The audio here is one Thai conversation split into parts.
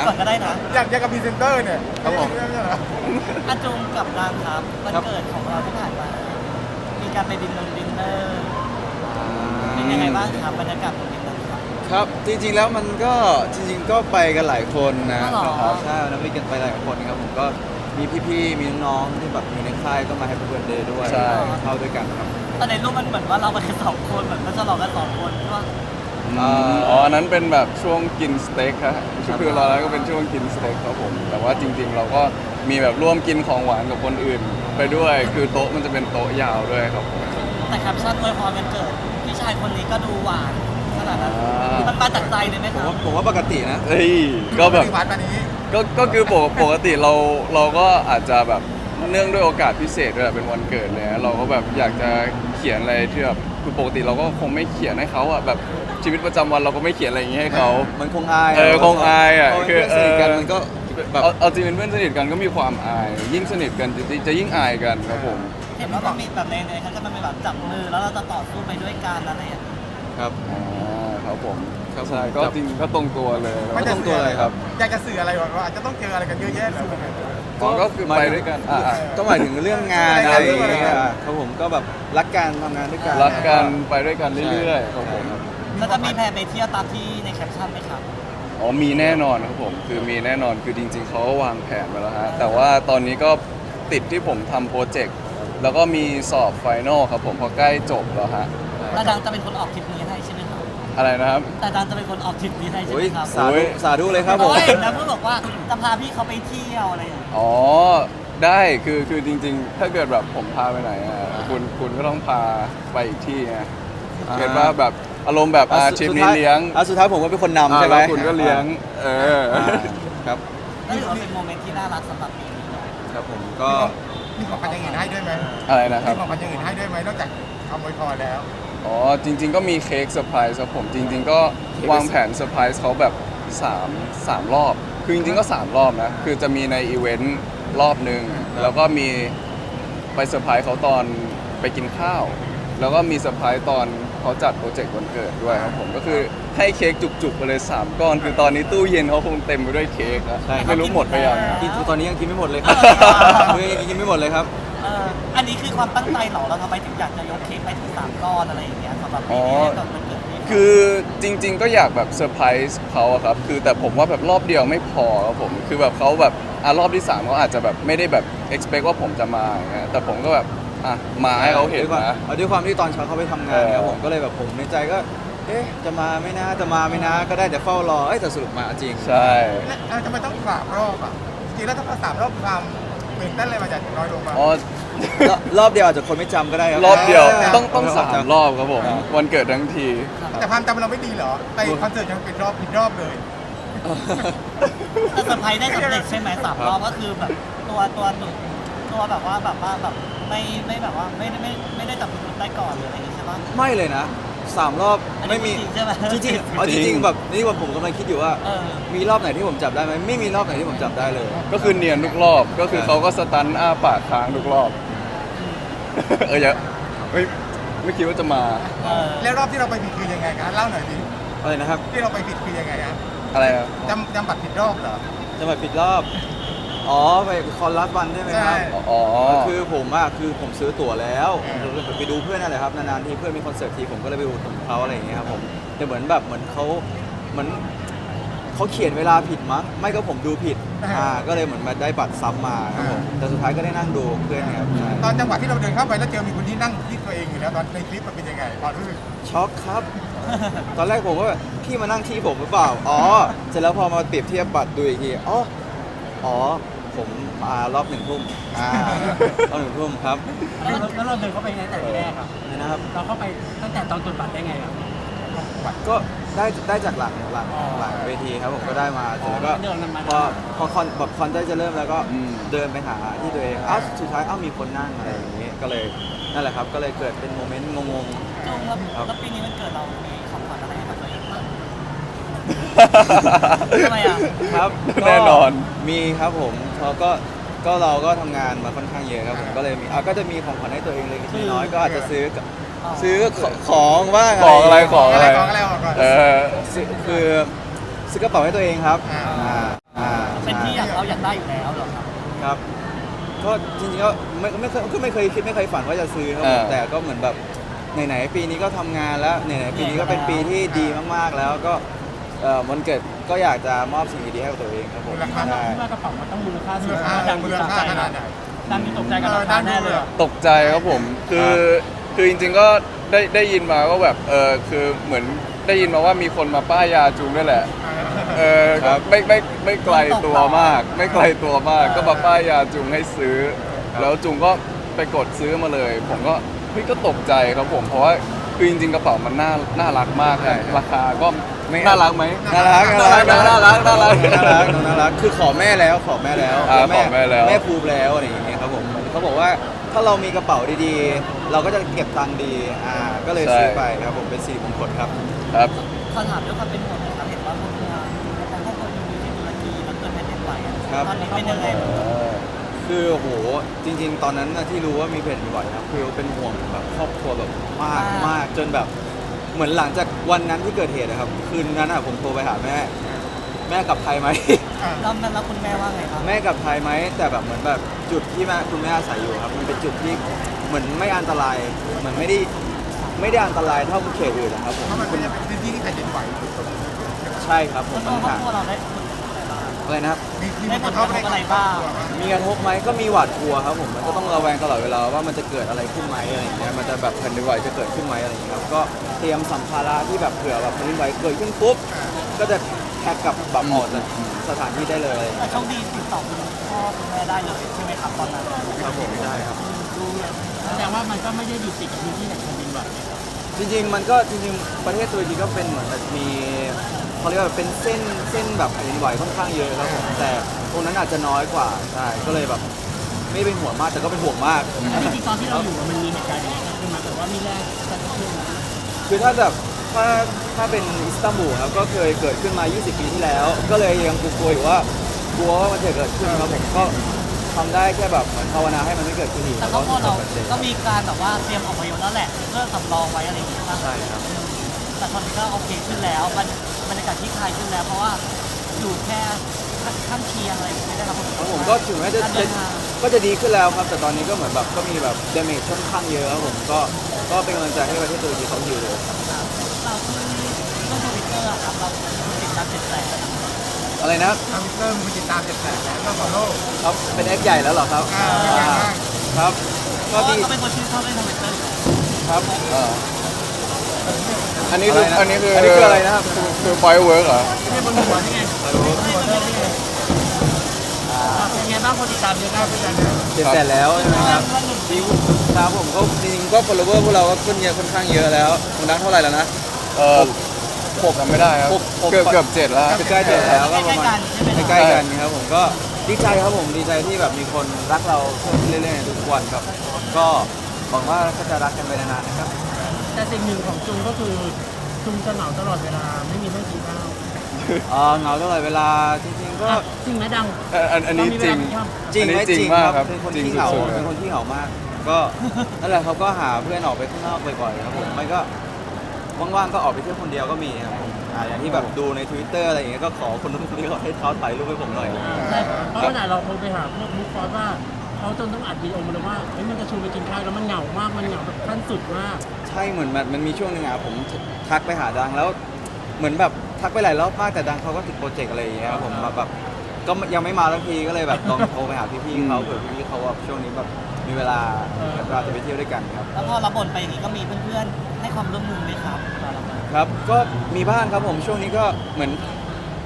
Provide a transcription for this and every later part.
นะก่อนก็ได้นะอยากอยากกับพรีเซนเตอร์เนี่ยครับผมไใช่เหรออาจุงกับรางครับวันครับเกิดของเราที่ผ่านมา มีการไปดินเนอร์ดินเนอร์เป็นยังไงบ้างครับบรรยากาศตรงนี้นะครับ ครับจริงๆแล้วมันก็จริงๆก็ไปกันหลายคนนะอ๋อเหรอครับใช่วันนั้นไปกันไปหลายคนครับผมก็มีพี่ๆมีน้องๆที่แบบอยู่ในค่ายก็มาให้เพื่อนเดย์ด้วยใช่ เข้าด้วยกันครับแต่ในรูปมันเหมือนว่าเราไปกันสองคนเหมือนมาฉลองกันสองคนใช่ปะ อ่าอ๋ออันนั้นเป็นแบบช่วงกินสเต็กครับคือเราแล้วก็เป็นช่วงกินสเต็กครับผม แต่ว่าจริง ๆ เราก็มีแบบร่วมกินของหวานกับคนอื่น ไปด้วย คือโต๊ะมันจะเป็นโต๊ะยาวด้วยครับผมแต่แคปชั่นอวยพรวันเกิดพี่ชายคนนี้ก็ดูหวานขนาดนั้นอ่ามัมันมาจากใจเลยไหมผคมรับ ว่าผมว่าปกตินะเฮ้ยก็แบบที่วัดวันนี้ ก็ก็คือปกปกติเราเราก็อาจจะแบบเนื่องด้วยโอกาสพิเศษด้วยแหละเป็นวันเกิดเลยนะเราก็แบบอยากจะเขียนอะไรที่แบบคือปกติเราก็คงไม่เขียนให้เขาอะแบบ ชีวิตประจำวันเราก็ไม่เขียนอะไรอย่างงี้ให้เขา มันคงอายเออคงอายอะเพราคือเพื่อนสนิทกันมันก็แบบเอาเอาจริงเป็นเพื่อนสนิทกันก็มีความอาย ยิ่งสนิทกันจะจะยิ่งอายกันครับผมเห็นว่ามันมีแบบในในเขาจะมันเป็นแบบจับมือแล้วเราจะต่อสู้ไปด้วยกันอะไรอย่างเงี้ยครับ อ่าครับผมครับใช่ผมก็ครับ จริงก็ตรงตัวเลยมันจะตรงตัวเลยครับ อยากจะสื่ออะไรว่าอาจจะต้องเจออะไรกันเยอะแยะเหรอ อ๋อก็คือไปด้วยกันอะอะ ก็หมายถึงเรื่องงานอะไรอย่างเงี้ยครับผมก็แบบรักกันทำงานด้วยกันรักกันไปด้วยกันเรื่อยๆครับผม แล้วจะมีแพลนไปเที่ยวตามที่ในแคปชั่นไหมครับ อ๋อมีแน่นอนครับผมคือมีแน่นอนคือจริง ๆเขาก็วางแผนไว้แล้วฮะแต่ว่าตอนนี้ก็ติดที่ผมทำโปรเจกต์แล้วก็มีสอบไฟนอลครับผมพอใกล้จบแล้วฮะแต่ดังจะเป็นคนออกทริปนี้ให้ใช่ไหมครับอะไรนะครับแต่ดังจะเป็นคนออกทริปนี้ให้ใช่โอ้ไหยมครับสาธุสาธุเลยครับผม โอ้ยนะพูดบอกว่าจะพาพี่เขาไปเที่ยวอะไรอย่างเงี้ย อ๋อได้คือคือจริง ๆ ถ้าเกิดแบบผมพาไปไหนอะคุณคุณก็ต้องพาไปอีกที่ไงอ่า เห็นว่าแบบ อารมณ์แบบอาทริปนี้เลี้ยงอะสุดท้ายผมก็เป็นคนนำอ่าใช่ไหมแล้วคุณก็เลี้ยง เอออ่าครับก็ถือว่าเป็นโมเมนต์ที่น่ารักสำหรับปีนี้เนอะครับผมก็มีของขวัญอย่างอื่นให้ด้วยไหมอะไรนะคมีรับ ของขวัญอย่างอื่นให้ด้วยไหมนอกจากคำอวยพรแล้ว อ๋อจริง ๆ ก็มีเค้กเซอร์ไพรส์ครับผมจริง ๆ ก็วางแผนเซอร์ไพรส์เขาแบบ3 3รอบ คือจริง ๆ ก็ 3 รอบนะ คือจะมีในอีเวนต์รอบหนึ่งแล้วก็มีไปเซอร์ไพรส์เขาตอนไปกินข้าว แล้วก็มีเซอร์ไพรส์ตอน เขาจัดโปรเจกต์วันเกิดด้วยครับผมก็คือให้เค้กจุกๆไปเลย 3 ก้อน คือตอนนี้ตู้เย็นเขาคงเต็มไปด้วยเค้กอะใช่ไม่รู้หมดไปยังกินตอนนี้ยังกินไม่หมดเลยครับคือยังกินไม่หมดเลยครับ เอออันนี้คือความตั้งใจเหรอเราทำไมถึงอยากจะยกเค้กไปถึงสามก้อนอะไรอย่างเงี้ยสำหรับปีนี้ตอนมันเกิดพี่คือจริง ๆ ก็อยากแบบเซอร์ไพรส์เขาอะครับคือแต่ผมว่าแบบรอบเดียวไม่พอครับผมคือแบบเขาแบบอะรอบที่3เขาอาจจะแบบไม่ได้แบบ expect ว่าผมจะมาอย่างเงี้ยแต่ผมก็แบบ อะมาให้เขาเห็นด้วยความนะ เอาด้วยความที่ตอนเช้าเขาไปทำงานเออครับผมก็เลยแบบผมในใจก็ เอ๊ะจะมาไหม่นะจะมาไหม่นะ ก็ได้แต่เฝ้ารอเอ้ยแต่สรุปมาจริง ใช่ และเอ้าทำไมต้องสามรอบอะจริงๆแล้วถ้าสามรอบความตื่นเต้นอะไรมาจากน้อยลงมา อ๋อ รอบรอบเดียวอาจจะคนไม่จำก็ได้ครัรอบเดียวเออต้องต้องสามรอบครับผม วันเกิดทั้งที แต่ความจำเราไม่ดีเหรอ ไปคอนเสิร์ตยังเป็นรอบผิดรอบเลย แต่เซอร์ไพรส์ได้สำเร็จใช่ไหมสามรอบก็คือแบบตัวตัวหนุนตัวแบบว่าแบบว่าแบบ ไม่ไม่แบบว่าไม่ไม่ไม่ได้จับพิรุธได้ก่อนหรืออะไรอย่างงี้ใช่ปะ ไม่เลยนะสามรอบอันนี้ไม่มีจริงใช่ไหม จริงๆเอาจจริริงงๆแบบนี่ว่าผมกำลังคิดอยู่ว่า เออ มีรอบไหนที่ผมจับได้ไหมไม่มีรอบไหนที่ผมจับได้เลย ก็คือเนียนทุกรอบก็คือเขาก็สตันอ้าปากค้างทุกรอบ เอออย่าไม่ไม่คิดว่าจะมาเออแล้วรอบที่เราไปผิดคือยังไงครับเล่าหน่อยดิอะไรนะครับที่เราไปผิดคือยังไงครับอะไรนะจำจำบัตรผิดรอบเหรอจะมาปิดรอบ อ๋อไปคอนรัสวันใช่ไหมครับใช่อ๋อ คือผมอะคือผมซื้อตั๋วแล้วเออไปดูเพื่อนนั่นแหละครับนานๆทีเพื่อนมีคอนเสิร์ตทีผมก็เลยไปดูของเขาอะไรอย่างเงี้ยครับผมแต่เหมือนแบบเหมือนเขาเหมือนเขาเขียนเวลาผิดมั้งไม่ก็ผมดูผิดอ่าก็เลยเหมือนมาได้บัตรซ้ำมาครับผมแต่สุดท้ายก็ได้นั่งดูเพื่อนเนี่ยครับใช่ตอนจังหวะที่เราเดินเข้าไปแล้วเจอมีคนที่นั่งที่ตัวเองอยู่แล้วตอนในคลิปมันเป็นยังไงความรู้สึกช็อกครับ ตอนแรกผมก็แบบพี่มานั่งที่ผมหรือเปล่า อ๋อ เสร็จแล้วพอมาเปรียบเทียบบัตรดูอีกที อ๋อ อ๋อ ผมมารอบหนึ่งทุ่มอ่ารอบหนึ่งทุ่มครับแล้วแล้วเราเดินเข้าไปในแต่ที่แรกอะนี่นะครับ เราเข้าไปตั้งแต่ตอนกดบัตรได้ไงอะก็ได้ได้จากหลังหลังหลังเวทีครับผมก็ได้มาเสร็จแล้วก็เดินมาพอพอคอนแบบคอนได้จะเริ่มแล้วก็อืมเดินไปหาที่ตัวเองอ้าวสุดท้ายอ้าวมีคนนั่งอะไรอย่างนี้ก็เลยนั่นแหละครับ ก็เลยเกิดเป็นโมเมนต์งงจุงแล้วครับแล้วปีนี้มันเกิดเรา ทำไมอะๆครับแน่นอนก็มีครับผมเขาก็ก็เราก็ทำงานมาค่อนข้างเยอะครับผมก็เลยมีอะก็จะมีของขวัญให้ตัวเองเล็กๆน้อยๆก็อาจจะซื้อกับซื้อของบ้างของอะไรของอะอะไรไรของอะไรออกก่อนเออซื้อคือซื้อกระเป๋าให้ตัวเองครับอ่า อ่าเราอยากได้อยู่แล้วเหรอครับ ครับก็จริงๆก็ไม่ไม่เคยก็ไม่เคยคิดไม่เคยฝันว่าจะซื้อครับผมอ่าแต่ก็เหมือนแบบไหนๆปีนี้ก็ทำงานแล้วไหนๆปีนี้ก็เป็นปีที่ดีมากๆแล้วก็ เอ่อวันเกิดก็อยากจะมอบสิ่งดีๆให้กับตัวเองครับผมมูลค่าใช่คิดว่ากระเป๋ามันต้องมูลค่ามูสูลงค่าดังมูมีลตกค่าใจขนาดไหน ดังมีตกใจกับราคาแน่เลยอะตกใจครับผมคือคือจริงๆก็ได้ได้ยินมาก็แบบเออคือเหมือนได้ยินมาว่ามีคนมาป้ายยาจูงด้วยแหละ เออครับไม่ไม่ไม่ไกลตัวมาก ไม่ไกลตัวมาก ก็มาป้ายยาจูงให้ซื้อ แล้วจูงก็ไปกดซื้อมาเลย ผมก็เฮ้ยก็ตกใจครับผมเพราะว่าคือจริงๆกระเป๋ามันน่าน่ารักมากใช่นะครับราคาก็ ไม่น่ารักไหม น่ารักน่ารักน่ารักน่ารักน่ารักน่ารักคือขอแม่แล้วขอแม่แล้วอ่าขอแม่แล้ว แม่พูดแล้วอะไรอย่างเงี้ยครับผมเขาบอกว่าถ้าเรามีกระเป๋าดีๆ เราก็จะเก็บตังค์ดีอ่าก็เลยซื้อไปครับผมเป็นสีมงคลครับครับขอถามด้วยความเป็นห่วงหนะครับเห็นว่าคุณทางของครอบครัวอยู่ที่ตุรกีแล้วเกิดแผ่นดินไหวอะครับ ตอนนี้เป็นยังไงบ้างคือโอ้โหจริง ๆ ตอนนั้นน่ะที่รู้ว่ามีแผ่นดินไหวครับคือเป็นห่วงแบบครอบครัวแบบมากมากจนแบบ เหมือนหลังจากวันนั้นที่เกิดเหตุนะครับ คืนนั้นอะผมโทรไปหาแม่ แม่กลับไทยไหมแล้วแม่แล้วคุณแม่ว่าไงครับ แม่กลับไทยไหม แต่แบบเหมือนแบบจุดที่แม่คุณแม่อาศัยอยู่ครับ มันเป็นจุดที่เหมือนไม่อันตรายเหมือนไม่ได้ไม่ได้อันตรายเท่าเขตอื่นนะครับผมเพราะมันเป็นพื้นที่ที่แผ่นดินไหว ใช่ครับผมแล้วมันครอบห่างครัวเราได้ผล อะไรบ้างอะไรนะครับมีมีผลกระทบอะไรกับครอบครัวบ้างมีกระทบไหมก็มีหวาดกลัวครับผมมันก็ต้องระแวงตลอดเวลาว่ามันจะเกิดอะไรขึ้นไหมอะไรอย่างเงี้ยมันจะแบบแผ่นดินไหวจะเกิดขึ้นไหมอะไรอย่างเงี้ยครับก็เตรียมสัมภาระที่แบบเผื่อแบบแผ่นดินไหวเกิดขึ้นปุ๊บก็จะแพ็คกลับแบบออกจากสถานที่ได้เลย แต่โชคดีติดต่อคุณพ่อคุณแม่ได้เลยใช่ไหมครับตอนนั้นครับผมได้ครับ แสดงว่ามันก็ไม่ได้อยู่ติดกับพื้นที่แหล่งแผ่นดินไหวจริงๆมันก็จริงๆประเทศตุรกีก็เป็นเหมือนแบบมี เขาเรียกว่าเป็นเส้นเส้นแบบแผ่นดินไหวค่อนข้างเยอะครับผมแต่ตรงนั้นอาจจะน้อยกว่าใช่ก็เลยแบบ ไม่เป็นห่วงมากแต่ก็เป็นห่วงมาก จริงๆตอนที่เราอยู่อะมันมีเหตุการณ์อย่างนี้เกิดขึ้นมาแต่ว่ามีแรงกระตุ้นนะคือถ้าแบบถ้าถ้าเป็นอิสตันบูลครับก็เคยเกิดขึ้นมา 20 ปีที่แล้ว ก็เลยยังกลัวๆอยู่ว่ากลัวว่ามันจะเกิดขึ้นครับผมก็ทำได้แค่แบบเหมือนภาวนาให้มันไม่เกิดขึ้นอีกแต่ครอบครัวเราก็มีการแบบว่าเตรียมอพยพแล้วแหละเพื่อสำรองไว้อะไรอย่างเงี้ยป่ะใช่ครับแต่ตอนนี้ก็โอเคขึ้นแล้วมัน บรรยากาศที่คลายขึ้นแล้ว เพราะว่าอยู่แค่ข้างเคียงอะไรอย่างเงี้ยนะครับครับผมก็ถึงแม้จะการจะเดินทาง ก็จะดีขึ้นแล้วครับ แต่ตอนนี้ก็เหมือนแบบก็มีแบบดาเมจค่อนข้างเยอะครับผมก็ก็เป็นกำลังใจให้ประเทศตุรกีเขาอยู่เลยเราคือเรื่องทวิตเตอร์อะครับเราติดตามเจ็ดแสนอะไรนะทวิตเตอร์มีติดตามเจ็ดแสนแล้วก็ฟอลโล่ ครับเป็นแอคใหญ่แล้วเหรอครับอ่าเป็นไงบ้างครับเพก็ราะว่าดีเขาเป็นคนชื่นชอบเล่นทวิตเตอร์อยู่แล้วครับอ่า อันนี้คืออะไรนะอันนี้คืออัอันนี้คืออะไรนะครับคือไฟเวิร์กเหรอไม่ใช่บนหัวนี่ไงเป็นไงบ้างคนติดตามเยอะมากพี่จันเจ็ดแสนแล้วใช่ไหมครับจริงครับผมก็จริงๆก็ follower พวกเราก็ขึ้นเยอะค่อนข้างเยอะแล้วคุณนักเท่าไหร่แล้วนะเออหกจำไม่ได้ครับหกหกเกือบเกือบเจ็ดแล้วจะใกล้เจ็ดแล้วก็ประมาณใกล้ๆกันใช่ไหมใกล้ๆกันครับผมก็ดีใจครับผมดีใจที่แบบมีคนรักเราเพิ่มขึ้นเรื่อยๆในทุกวันครับ ก็หวังว่าก็จะรักกันไปนานๆนะครับ แต่สิ่งหนึ่งของจุงก็คือจุงจะเหงาตลอดเวลาไม่มีเรื่องกินข้าวเออเหงาตลอดเวลาจริงๆก็ อะจริงไหมดังเอ่ออันอันนี้จริง จริงไหมอันนี้จริงมากคครัรับบเป็นคนจริงที่เหงาสุดๆเลยเป็นคนที่เหงามาก ก็นั่นแหละเขาก็หาเพื่อนออกไปข้างนอกบ่อยๆครับผมไม่ก็ว่างๆก็ออกไปเที่ยวคนเดียวก็มีครับผมอ่าอย่างที่แบบดูใน Twitter อะไรอย่างเงี้ยก็ขอคนนู้นคนนี้เขาให้เขาถ่ายรูปให้ผมหน่อย ใช่เพราะขนาดเราโทรไปหาพวกบุ๊คฟอสว่า เขาจนต้องอัดวีดีโอมาเลยว่าเฮ้ยมันจะชวนไปกินข้าวแล้วมันเหงามากมันเหงาแบบขั้นสุดมากใช่เหมือนมันมันมีช่วงหนึงอะผมทักไปหาดังแล้ว เหมือนแบบทักไปหลายรอบมากแต่ดังเขาก็ติดโปรเจกต์อะไรอย่างเงี้ยครับผมมาแบบก็ยังไม่มาสักทีก็เลยแบบลองโทรไปหาพี่ๆเขาเผื่อพี่ๆเขาแบบช่วงนี้แบบมีเวลาเออเราจะไปเที่ยวด้วยกันครับ แล้วพอเราบ่นไปอย่างนี้ก็มีเพื่อนๆให้ความร่วมมือไหมครับ ครับก็มีบ้างครับผมช่วงนี้ก็เหมือน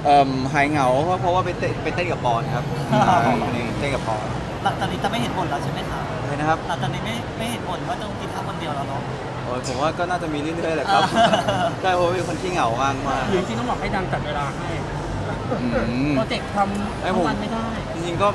เอิ่มหายเหงาเพราะเพราะว่าไปเต้นไปเต้นกับปอนครับอ๋อใช่เต้นกับปอน หลังจากนี้จะไม่เห็นบ่นแล้วใช่ไหมครับอะไรนะครับหลังจากนี้ไม่ไม่เห็นบ่นว่าต้องกินข้าวคนเดียวแล้วเนาะ โอ้ยผมว่าก็น่าจะมีเรื่อยๆแหละครับ ใช่เพราะว่าเป็นคนที่เหงามากมากหรือจริงๆต้องบอกให้ดังจัดเวลาให้อืม โปรเจกต์ทำทั้งวันไม่ได้ จริงๆก็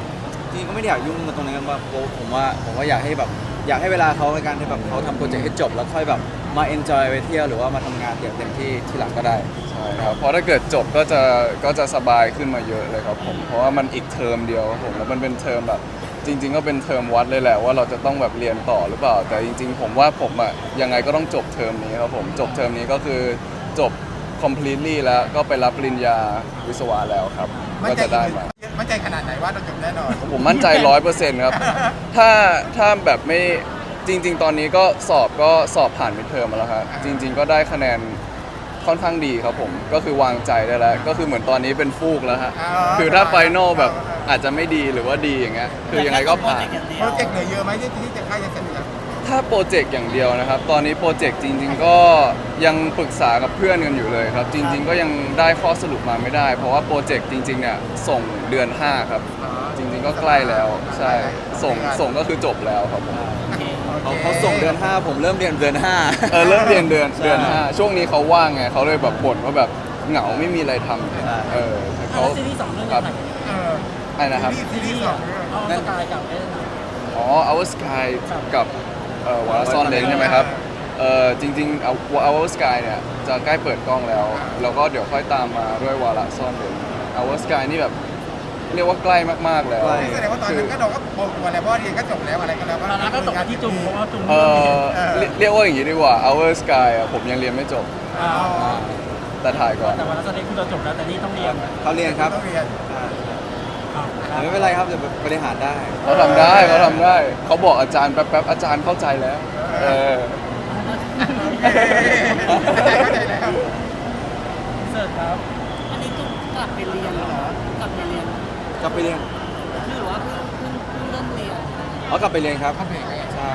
จริงๆก็ไม่ได้อยากยุ่งกับตรงนั้นกันว่าผมว่าผมว่าอยากให้แบบอยากให้เวลาเขาในการที่แบบเขาทำโปรเจกต์ให้จบ แล้วค่อยแบบมาเอนจอยไปเที่ยวหรือว่ามาทำงานอย่างเต็มที่ที่หลังก็ได้ ใช่ครับเพราะถ้าเกิดจบก็จะก็จะสบายขึ้นมาเยอะเลยครับผม เพราะว่ามันอีกเทอมเดียวครับผมแล้วมันเป็นเทอมแบบ จริง ๆ ก็เป็นเทอมวัดเลยแหละว่าเราจะต้องแบบเรียนต่อหรือเปล่า แต่จริง ๆ ผมว่าผมอะยังไงก็ต้องจบเทอมนี้ครับผมจบเทอมนี้ก็คือจบ completely แล้วก็ไปรับปริญญาวิศวะแล้วครับมั่นก็ใจจะได้อีกมามมั่นใจขนาดไหนว่าเราจบแน่นอนผมมั่นใจร้อยเปอร์เซ็นต์ครับ ถ้าถ้าแบบไม่จริง ๆ ตอนนี้ก็สอบก็สอบผ่านมิดเทอมมาแล้วครับจริง ๆ ก็ได้คะแนน ค่อนข้างดีครับผม ก็คือวางใจได้แล้ว ก็คือเหมือนตอนนี้เป็นฟูกแล้วฮะอ่าคือถ้าไฟนอลแบบอาจจะไม่ดีหรือว่าดีอย่างเงี้ย คือยังไงก็ผ่าน โปรเจกต์เหลือเยอะไหมที่ที่จะใกล้จะเสร็จแล้ว ถ้าโปรเจกต์อย่างเดียวนะครับ ตอนนี้โปรเจกต์จริง ๆ ก็ยังปรึกษากับเพื่อนกันอยู่เลยครับ จริง ๆ ก็ยังได้ข้อสรุปมาไม่ได้ เพราะว่าโปรเจกต์จริงๆเนี่ยส่งเดือน 5 ครับ จริง ๆ ก็ใกล้แล้วใช่ส่งส่งก็คือจบแล้วครับผมเขาเขาส่งเดือน 5 ผมเริ่มเรียนเดือน5เออเริ่มเรียนเดือนใช่เดือนห้าช่วงนี้เขาว่างไงเขาเลยแบบบ่นว่าแบบเหงาไม่มีอะไรทใช่ำเออแต่เขาเขาซีรีส์สองเรื่องครัจะบถ่ายเออไอ้นะครับซีรีส์สองเรื่องเอาสกายกับเอ้ยอ๋อ Our Sky กับ เอ่อวาร์ซอนเลนใช่ไหมครับเออจริงๆเอา Our Sky เนี่ยจะใกล้เปิดกล้องแล้วแล้วก็เดี๋ยวค่อยตามมาด้วยวาระซ่อนเลน Our Sky นี่แบบเรียกว่าใกล้มากๆแล้วใกล้แสดงว่าตอนนั้นก็เราก็โปรตัวแล้วเพราะเรียนก็จบแล้วอะไรก็แล้วภาระก็ตกมาที่จุงเพราะว่าจุงเอเรื่องนี้อเรียกเรียกว่าอย่างนี้ดีกว่า Our Sky อะผมยังเรียนไม่จบอ่าแต่ถ่ายก่อนแต่วันนั้นแสดงคุณเราจบแล้วแต่นี่ต้องเรียนเขาเรียนครับ ไม่เป็นไรครับเดี๋ยวบริหารได้เขาทำได้เขาทำได้ เขาบอกอาจารย์แป๊บๆอาจารย์เข้าใจแล้ว เออเอ๊ะเข้าใจแล้วเสิร์ฟครับ อันนี้จุ๊บกลับไปเรียนเหรอกลับไปเรียนกลับไปเรียนคือหรือว่าเพิ่งเพิ่งเพิ่งเริ่มเรียนอ๋อกลับไปเรียนครับเข้าใจแล้วใช่